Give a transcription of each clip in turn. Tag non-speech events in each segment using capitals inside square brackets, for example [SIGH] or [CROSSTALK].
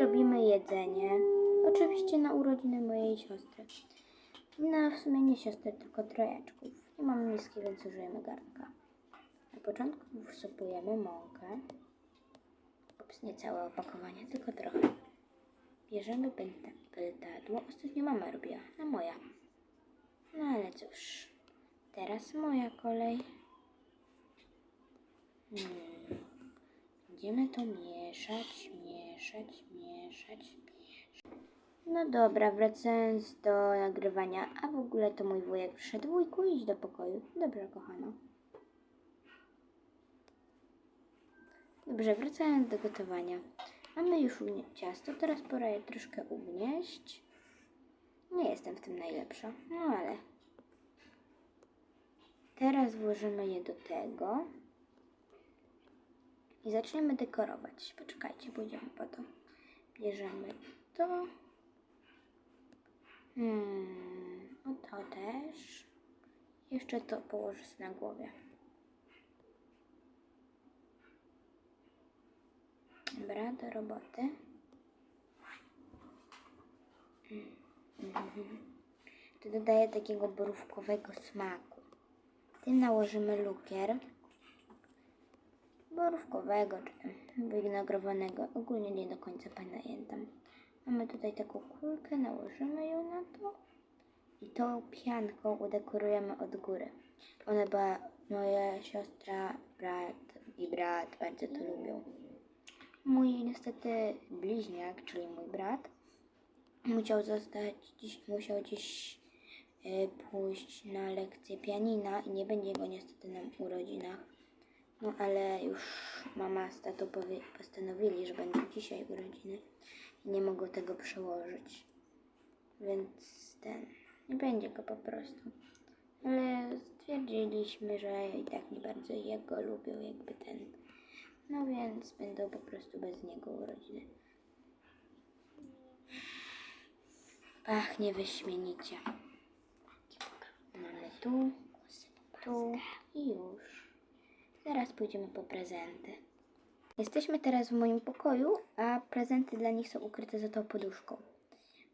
robimy jedzenie. Oczywiście na urodziny mojej siostry. No, w sumie nie siostry, tylko trojaczków. Nie mamy miski, więc użyjemy garnka. Na początku wsypujemy mąkę. Ups, nie całe opakowanie, tylko trochę. Bierzemy pętadło. Ostatnio mama robiła, a moja. No ale cóż. Teraz moja kolej. Hmm. Będziemy to mieszać, mieszać, mieszać, mieszać. No dobra, wracając do nagrywania. A w ogóle to mój wujek przyszedł. Wujku, idź do pokoju. Dobrze, kochano. Dobrze, wracając do gotowania. Mamy już ciasto, teraz pora je troszkę ugnieść. Nie jestem w tym najlepsza, no ale. Teraz włożymy je do tego. I zaczniemy dekorować. Poczekajcie, pójdziemy po to. Bierzemy to. Hmm, o to też. Jeszcze to położę na głowie. Dobra, do roboty. Mhm. To dodaje takiego borówkowego smaku. Tym nałożymy lukier borówkowego czy tam wynagrowanego. Ogólnie nie do końca pamiętam. Mamy tutaj taką kulkę, nałożymy ją na to i tą pianką udekorujemy od góry. One ba, moja siostra, brat i brat bardzo to lubią. Mój niestety bliźniak, czyli mój brat, musiał zostać, dziś, musiał dziś e, pójść na lekcję pianina i nie będzie go niestety na urodzinach. No ale już mama z tatą postanowili, że będą dzisiaj urodziny i nie mogą tego przełożyć. Więc ten, nie będzie go po prostu. Ale stwierdziliśmy, że i tak nie bardzo jego lubią, jakby ten. No więc będą po prostu bez niego urodziny. Pachnie wyśmienicie. Mamy tu, tu i już. Zaraz pójdziemy po prezenty. Jesteśmy teraz w moim pokoju, a prezenty dla nich są ukryte za tą poduszką.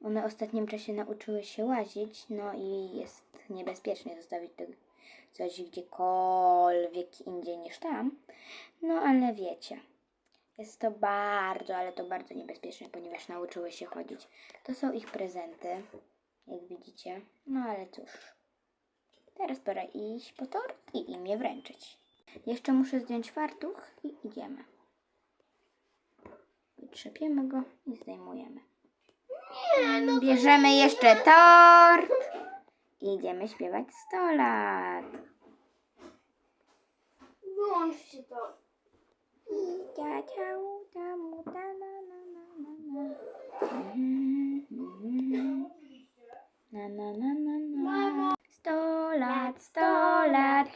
One w ostatnim czasie nauczyły się łazić, no i jest niebezpiecznie zostawić to coś gdziekolwiek indziej niż tam. No ale wiecie, jest to bardzo, ale to bardzo niebezpieczne, ponieważ nauczyły się chodzić. To są ich prezenty, jak widzicie. No ale cóż, teraz pora iść po tort i im je wręczyć. Jeszcze muszę zdjąć fartuch i idziemy. Wytrzepiemy go i zdejmujemy. Bierzemy jeszcze tort i idziemy śpiewać 100 lat. Wyłączcie to. Ja, ciao, tamu, ta, na, na, na, na, na. Mhm, mhm. Na, na, na, na,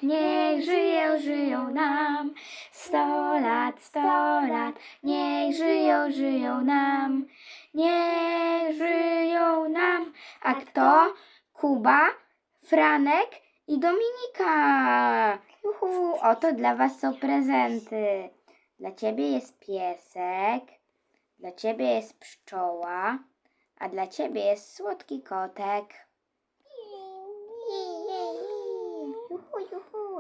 niech żyją, żyją nam. Sto lat, sto lat, niech żyją, żyją nam. Niech żyją nam. A kto? Kuba, Franek i Dominika. Juhu, oto dla Was są prezenty. Dla Ciebie jest piesek, dla Ciebie jest pszczoła, a dla Ciebie jest słodki kotek.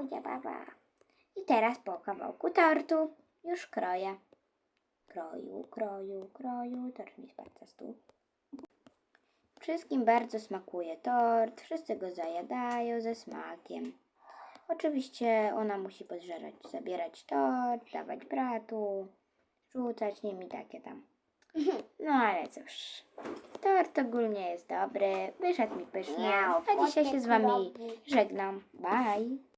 Baba. I teraz po kawałku tortu już kroję. Kroju, kroju, kroju, tort mi spadł stół. Wszystkim bardzo smakuje tort, wszyscy go zajadają ze smakiem. Oczywiście ona musi podżerać, zabierać tort, dawać bratu, rzucać nim i takie tam. [LAUGHS] No ale cóż, tort ogólnie jest dobry, wyszedł mi pysznie, a dzisiaj się z wami żegnam. Bye!